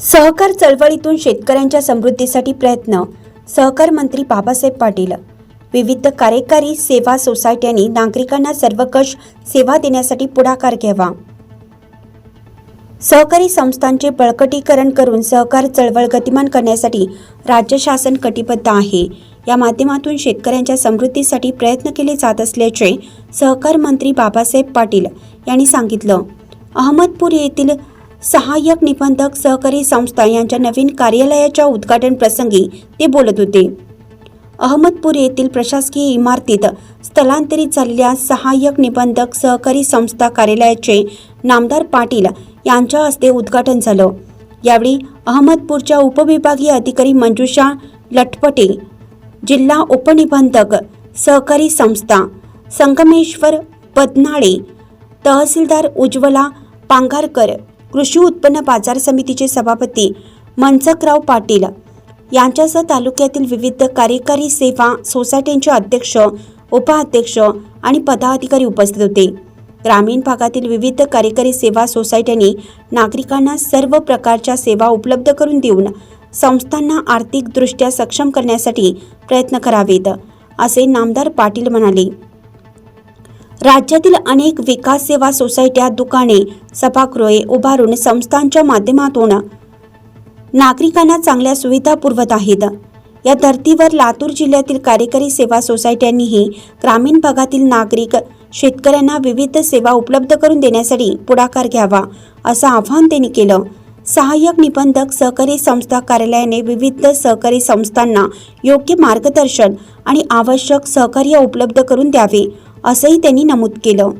सहकार चळवळीतून शेतकऱ्यांच्या समृद्धीसाठी प्रयत्न सहकार मंत्री बाबासाहेब पाटील. विविध कार्यकारी सेवा सोसायट्यांनी नागरिकांना सर्वकष सेवा देण्यासाठी पुढाकार घ्यावा. सहकारी संस्थांचे बळकटीकरण करून सहकार चळवळ गतिमान करण्यासाठी राज्य शासन कटिबद्ध आहे. या माध्यमातून शेतकऱ्यांच्या समृद्धीसाठी प्रयत्न केले जात असल्याचे सहकार मंत्री बाबासाहेब पाटील यांनी सांगितलं. अहमदपूर येथील सहाय्यक निबंधक सहकारी संस्था यांच्या नवीन कार्यालयाच्या उद्घाटन प्रसंगी ते बोलत होते. अहमदपूर येथील प्रशासकीय इमारतीत स्थलांतरित झालेल्या सहाय्यक निबंधक सहकारी संस्था कार्यालयाचे नामदार पाटील यांच्या हस्ते उद्घाटन झालं. यावेळी अहमदपूरच्या उपविभागीय अधिकारी मंजुषा लटपटे जिल्हा उपनिबंधक सहकारी संस्था संगमेश्वर पदनाळे तहसीलदार उज्ज्वला पांघारकर कृषी उत्पन्न बाजार समितीचे सभापती मनसकराव पाटील. यांच्यासह तालुक्यातील विविध कार्यकारी सेवा सोसायट्यांचे अध्यक्ष उपाध्यक्ष आणि पदाधिकारी उपस्थित होते. ग्रामीण भागातील विविध कार्यकारी सेवा सोसायट्यांनी नागरिकांना सर्व प्रकारच्या सेवा उपलब्ध करून देऊन संस्थांना आर्थिकदृष्ट्या सक्षम करण्यासाठी प्रयत्न करावेत असे नामदार पाटील म्हणाले. राज्यातील अनेक विकास सेवा सोसायट्या दुकाने सभागृहे उभारून संस्थांच्या माध्यमातून नागरिकांना चांगल्या सुविधा पुरवत आहेत. या धर्तीवर लातूर जिल्ह्यातील कार्यकारी सेवा सोसायट्यांनीही ग्रामीण भागातील नागरिक शेतकऱ्यांना विविध सेवा उपलब्ध करून देण्यासाठी पुढाकार घ्यावा असं आवाहन त्यांनी केलं. सहाय्यक निबंधक सहकारी संस्था कार्यालयाने विविध सहकारी संस्थांना योग्य मार्गदर्शन आणि आवश्यक सहकार्य उपलब्ध करून द्यावे. असंही त्यांनी नमूद केलं.